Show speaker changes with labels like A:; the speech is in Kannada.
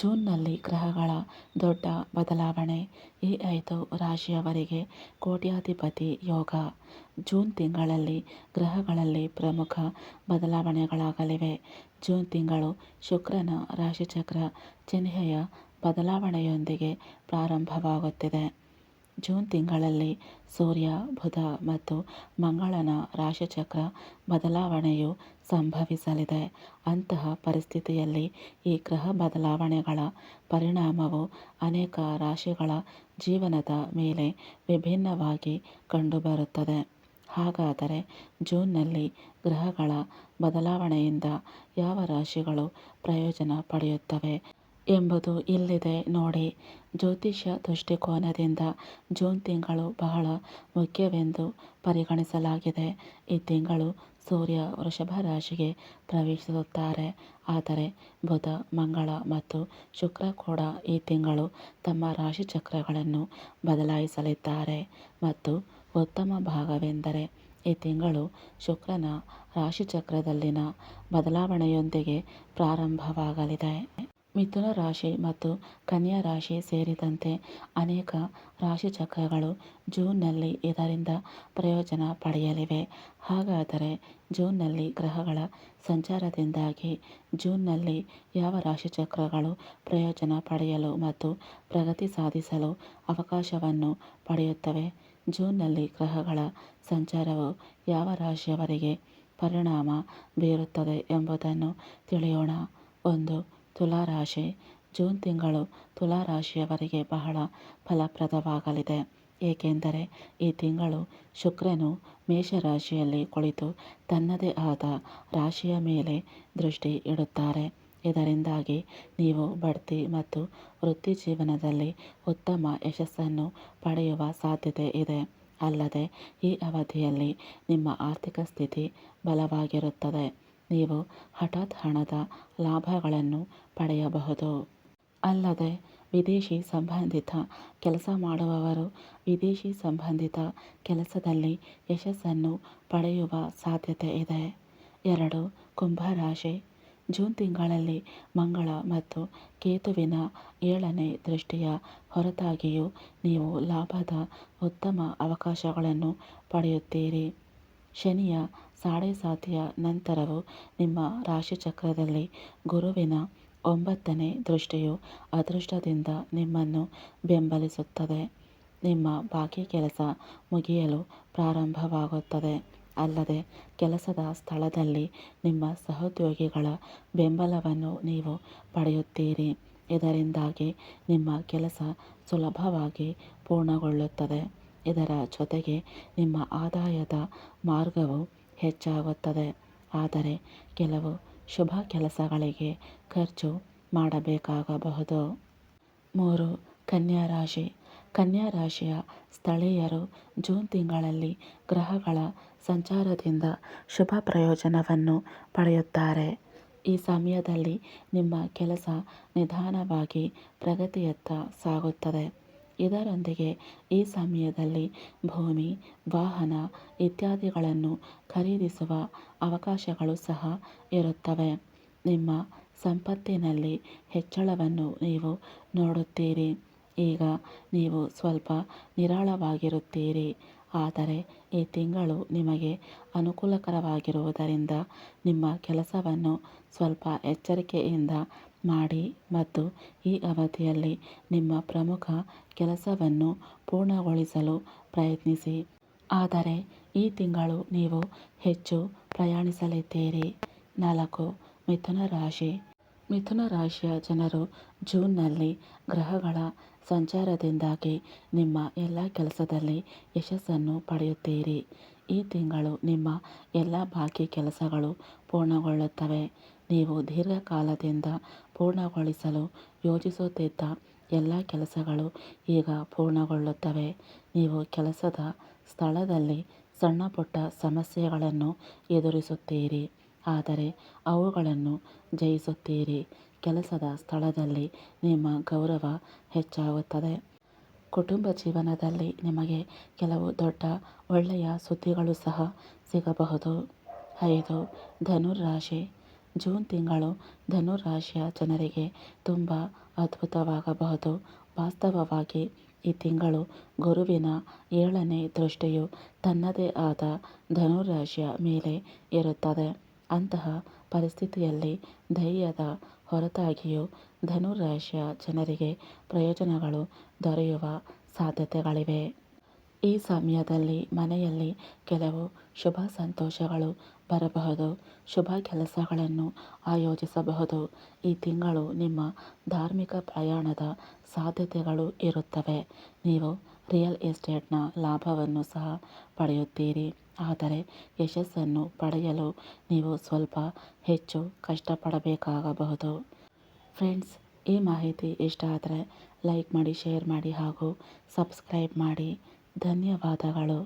A: ಜೂನ್ನಲ್ಲಿ ಗ್ರಹಗಳ ದೊಡ್ಡ ಬದಲಾವಣೆ ಈ ಐದು ರಾಶಿಯವರಿಗೆ ಕೋಟ್ಯಾಧಿಪತಿ ಯೋಗ. ಜೂನ್ ತಿಂಗಳಲ್ಲಿ ಗ್ರಹಗಳಲ್ಲಿ ಪ್ರಮುಖ ಬದಲಾವಣೆಗಳಾಗಲಿವೆ. ಜೂನ್ ತಿಂಗಳು ಶುಕ್ರನ ರಾಶಿಚಕ್ರ ಚಿಹ್ನೆಯ ಬದಲಾವಣೆಯೊಂದಿಗೆ ಪ್ರಾರಂಭವಾಗುತ್ತಿದೆ. ಜೂನ್ ತಿಂಗಳಲ್ಲಿ ಸೂರ್ಯ, ಬುಧ ಮತ್ತು ಮಂಗಳನ ರಾಶಿಚಕ್ರ ಬದಲಾವಣೆಯು ಸಂಭವಿಸಲಿದೆ. ಅಂತಹ ಪರಿಸ್ಥಿತಿಯಲ್ಲಿ ಈ ಗ್ರಹ ಬದಲಾವಣೆಗಳ ಪರಿಣಾಮವು ಅನೇಕ ರಾಶಿಗಳ ಜೀವನದ ಮೇಲೆ ವಿಭಿನ್ನವಾಗಿ ಕಂಡುಬರುತ್ತದೆ. ಹಾಗಾದರೆ ಜೂನ್ನಲ್ಲಿ ಗ್ರಹಗಳ ಬದಲಾವಣೆಯಿಂದ ಯಾವ ರಾಶಿಗಳು ಪ್ರಯೋಜನ ಪಡೆಯುತ್ತವೆ? ಎಂಬುದು ಇಲ್ಲಿದೆ ನೋಡಿ. ಜ್ಯೋತಿಷ್ಯ ದೃಷ್ಟಿಕೋನದಿಂದ ಜೂನ್ ತಿಂಗಳು ಬಹಳ ಮುಖ್ಯವೆಂದು ಪರಿಗಣಿಸಲಾಗಿದೆ. ಈ ತಿಂಗಳು ಸೂರ್ಯ ವೃಷಭ ರಾಶಿಗೆ ಪ್ರವೇಶಿಸುತ್ತಾರೆ. ಆದರೆ ಬುಧ, ಮಂಗಳ ಮತ್ತು ಶುಕ್ರ ಕೂಡ ಈ ತಿಂಗಳು ತಮ್ಮ ರಾಶಿ ಚಕ್ರಗಳನ್ನು ಬದಲಾಯಿಸಲಿದ್ದಾರೆ. ಮತ್ತು ಉತ್ತಮ ಭಾಗವೆಂದರೆ ಈ ತಿಂಗಳು ಶುಕ್ರನ ರಾಶಿಚಕ್ರದಲ್ಲಿನ ಬದಲಾವಣೆಯೊಂದಿಗೆ ಪ್ರಾರಂಭವಾಗಲಿದೆ. ಮಿಥುನ ರಾಶಿ ಮತ್ತು ಕನ್ಯಾ ರಾಶಿ ಸೇರಿದಂತೆ ಅನೇಕ ರಾಶಿಚಕ್ರಗಳು ಜೂನ್ನಲ್ಲಿ ಇದರಿಂದ ಪ್ರಯೋಜನ ಪಡೆಯಲಿವೆ. ಹಾಗಾದರೆ ಜೂನ್ನಲ್ಲಿ ಗ್ರಹಗಳ ಸಂಚಾರದಿಂದಾಗಿ ಜೂನ್ನಲ್ಲಿ ಯಾವ ರಾಶಿಚಕ್ರಗಳು ಪ್ರಯೋಜನ ಪಡೆಯಲು ಮತ್ತು ಪ್ರಗತಿ ಸಾಧಿಸಲು ಅವಕಾಶವನ್ನು ಪಡೆಯುತ್ತವೆ? ಜೂನ್ನಲ್ಲಿ ಗ್ರಹಗಳ ಸಂಚಾರವು ಯಾವ ರಾಶಿಯವರಿಗೆ ಪರಿಣಾಮ ಬೀರುತ್ತದೆ ಎಂಬುದನ್ನು ತಿಳಿಯೋಣ. ಒಂದು ತುಲಾ ರಾಶಿ ಜೂನ್ ತಿಂಗಳು ತುಲಾ ರಾಶಿಯವರಿಗೆ ಬಹಳ ಫಲಪ್ರದವಾಗಲಿದೆ. ಏಕೆಂದರೆ ಈ ತಿಂಗಳು ಶುಕ್ರನು ಮೇಷರಾಶಿಯಲ್ಲಿ ಕುಳಿತು ತನ್ನದೇ ಆದ ರಾಶಿಯ ಮೇಲೆ ದೃಷ್ಟಿ ಇಡುತ್ತಾರೆ. ಇದರಿಂದಾಗಿ ನೀವು ಬಡ್ತಿ ಮತ್ತು ವೃತ್ತಿ ಜೀವನದಲ್ಲಿ ಉತ್ತಮ ಯಶಸ್ಸನ್ನು ಪಡೆಯುವ ಸಾಧ್ಯತೆ ಇದೆ. ಅಲ್ಲದೆ ಈ ಅವಧಿಯಲ್ಲಿ ನಿಮ್ಮ ಆರ್ಥಿಕ ಸ್ಥಿತಿ ಬಲವಾಗಿರುತ್ತದೆ. ನೀವು ಹಠಾತ್ ಹಣದ ಲಾಭಗಳನ್ನು ಪಡೆಯಬಹುದು. ಅಲ್ಲದೆ, ವಿದೇಶಿ ಸಂಬಂಧಿತ ಕೆಲಸ ಮಾಡುವವರು ವಿದೇಶಿ ಸಂಬಂಧಿತ ಕೆಲಸದಲ್ಲಿ ಯಶಸ್ಸನ್ನು ಪಡೆಯುವ ಸಾಧ್ಯತೆ ಇದೆ. ಎರಡು ಕುಂಭ ರಾಶಿ ಜೂನ್ ತಿಂಗಳಲ್ಲಿ ಮಂಗಳ ಮತ್ತು ಕೇತುವಿನ ಏಳನೇ ದೃಷ್ಟಿಯ ಹೊರತಾಗಿಯೂ ನೀವು ಲಾಭದ ಉತ್ತಮ ಅವಕಾಶಗಳನ್ನು ಪಡೆಯುತ್ತೀರಿ. ಶನಿಯ ಸಾಡೆಸಾತಿಯ ನಂತರವೂ ನಿಮ್ಮ ರಾಶಿಚಕ್ರದಲ್ಲಿ ಗುರುವಿನ ಒಂಬತ್ತನೇ ದೃಷ್ಟಿಯು ಅದೃಷ್ಟದಿಂದ ನಿಮ್ಮನ್ನು ಬೆಂಬಲಿಸುತ್ತದೆ. ನಿಮ್ಮ ಬಾಕಿ ಕೆಲಸ ಮುಗಿಯಲು ಪ್ರಾರಂಭವಾಗುತ್ತದೆ. ಅಲ್ಲದೆ ಕೆಲಸದ ಸ್ಥಳದಲ್ಲಿ ನಿಮ್ಮ ಸಹೋದ್ಯೋಗಿಗಳ ಬೆಂಬಲವನ್ನು ನೀವು ಪಡೆಯುತ್ತೀರಿ. ಇದರಿಂದಾಗಿ ನಿಮ್ಮ ಕೆಲಸ ಸುಲಭವಾಗಿ ಪೂರ್ಣಗೊಳ್ಳುತ್ತದೆ. ಇದರ ಜೊತೆಗೆ ನಿಮ್ಮ ಆದಾಯದ ಮಾರ್ಗವು ಹೆಚ್ಚಾಗುತ್ತದೆ. ಆದರೆ ಕೆಲವು ಶುಭ ಕೆಲಸಗಳಿಗೆ ಖರ್ಚು ಮಾಡಬೇಕಾಗಬಹುದು. ಮೂರು, ಕನ್ಯಾ ರಾಶಿ. ಕನ್ಯಾ ರಾಶಿಯ ಸ್ಥಳೀಯರು ಜೂನ್ ತಿಂಗಳಲ್ಲಿ ಗ್ರಹಗಳ ಸಂಚಾರದಿಂದ ಶುಭ ಪ್ರಯೋಜನವನ್ನು ಪಡೆಯುತ್ತಾರೆ. ಈ ಸಮಯದಲ್ಲಿ ನಿಮ್ಮ ಕೆಲಸ ನಿಧಾನವಾಗಿ ಪ್ರಗತಿಯತ್ತ ಸಾಗುತ್ತದೆ. ಇದರೊಂದಿಗೆ ಈ ಸಮಯದಲ್ಲಿ ಭೂಮಿ, ವಾಹನ ಇತ್ಯಾದಿಗಳನ್ನು ಖರೀದಿಸುವ ಅವಕಾಶಗಳು ಸಹ ಇರುತ್ತವೆ. ನಿಮ್ಮ ಸಂಪತ್ತಿನಲ್ಲಿ ಹೆಚ್ಚಳವನ್ನು ನೀವು ನೋಡುತ್ತೀರಿ. ಈಗ ನೀವು ಸ್ವಲ್ಪ ನಿರಾಳವಾಗಿರುತ್ತೀರಿ. ಆದರೆ ಈ ತಿಂಗಳು ನಿಮಗೆ ಅನುಕೂಲಕರವಾಗಿರುವುದರಿಂದ ನಿಮ್ಮ ಕೆಲಸವನ್ನು ಸ್ವಲ್ಪ ಎಚ್ಚರಿಕೆಯಿಂದ ಮಾಡಿ ಮತ್ತು ಈ ಅವಧಿಯಲ್ಲಿ ನಿಮ್ಮ ಪ್ರಮುಖ ಕೆಲಸವನ್ನು ಪೂರ್ಣಗೊಳಿಸಲು ಪ್ರಯತ್ನಿಸಿ. ಆದರೆ ಈ ತಿಂಗಳು ನೀವು ಹೆಚ್ಚು ಪ್ರಯಾಣಿಸಲಿದ್ದೀರಿ. ನಾಲ್ಕು, ಮಿಥುನ ರಾಶಿ. ಮಿಥುನ ರಾಶಿಯ ಜನರು ಜೂನ್ನಲ್ಲಿ ಗ್ರಹಗಳ ಸಂಚಾರದಿಂದಾಗಿ ನಿಮ್ಮ ಎಲ್ಲ ಕೆಲಸದಲ್ಲಿ ಯಶಸ್ಸನ್ನು ಪಡೆಯುತ್ತೀರಿ. ಈ ತಿಂಗಳು ನಿಮ್ಮ ಎಲ್ಲ ಬಾಕಿ ಕೆಲಸಗಳು ಪೂರ್ಣಗೊಳ್ಳುತ್ತವೆ. ನೀವು ದೀರ್ಘಕಾಲದಿಂದ ಪೂರ್ಣಗೊಳಿಸಲು ಯೋಜಿಸುತ್ತಿದ್ದ ಎಲ್ಲ ಕೆಲಸಗಳು ಈಗ ಪೂರ್ಣಗೊಳ್ಳುತ್ತವೆ. ನೀವು ಕೆಲಸದ ಸ್ಥಳದಲ್ಲಿ ಸಣ್ಣಪುಟ್ಟ ಸಮಸ್ಯೆಗಳನ್ನು ಎದುರಿಸುತ್ತೀರಿ, ಆದರೆ ಅವುಗಳನ್ನು ಜಯಿಸುತ್ತೀರಿ. ಕೆಲಸದ ಸ್ಥಳದಲ್ಲಿ ನಿಮ್ಮ ಗೌರವ ಹೆಚ್ಚಾಗುತ್ತದೆ. ಕುಟುಂಬ ಜೀವನದಲ್ಲಿ ನಿಮಗೆ ಕೆಲವು ದೊಡ್ಡ, ಒಳ್ಳೆಯ ಸುದ್ದಿಗಳು ಸಹ ಸಿಗಬಹುದು. ಐದು ಧನುರ್ ರಾಶಿ ಜೂನ್ ತಿಂಗಳು ಧನುರಾಶಿಯ ಜನರಿಗೆ ತುಂಬ ಅದ್ಭುತವಾಗಬಹುದು. ವಾಸ್ತವವಾಗಿ ಈ ತಿಂಗಳು ಗುರುವಿನ ಏಳನೇ ದೃಷ್ಟಿಯು ತನ್ನದೇ ಆದ ಧನುರಾಶಿಯ ಮೇಲೆ ಇರುತ್ತದೆ ಅಂತಹ ಪರಿಸ್ಥಿತಿಯಲ್ಲಿ ಧೈರ್ಯದ ಹೊರತಾಗಿಯೂ ಧನುರಾಶಿಯ ಜನರಿಗೆ ಪ್ರಯೋಜನಗಳು ದೊರೆಯುವ ಸಾಧ್ಯತೆಗಳಿವೆ. ಈ ಸಮಯದಲ್ಲಿ ಮನೆಯಲ್ಲಿ ಕೆಲವು ಶುಭ ಸಂತೋಷಗಳು ಬರಬಹುದು. ಶುಭ ಕೆಲಸಗಳನ್ನು ಆಯೋಜಿಸಬಹುದು. ಈ ತಿಂಗಳು ನಿಮ್ಮ ಧಾರ್ಮಿಕ ಪ್ರಯಾಣದ ಸಾಧ್ಯತೆಗಳು ಇರುತ್ತವೆ. ನೀವು ರಿಯಲ್ ಎಸ್ಟೇಟ್ನ ಲಾಭವನ್ನು ಸಹ ಪಡೆಯುತ್ತೀರಿ. ಆದರೆ ಯಶಸ್ಸನ್ನು ಪಡೆಯಲು ನೀವು ಸ್ವಲ್ಪ ಹೆಚ್ಚು ಕಷ್ಟಪಡಬೇಕಾಗಬಹುದು. ಫ್ರೆಂಡ್ಸ್, ಈ ಮಾಹಿತಿ ಇಷ್ಟ ಆದರೆ ಲೈಕ್ ಮಾಡಿ, ಶೇರ್ ಮಾಡಿ ಹಾಗೂ ಸಬ್ಸ್ಕ್ರೈಬ್ ಮಾಡಿ. ಧನ್ಯವಾದಗಳು.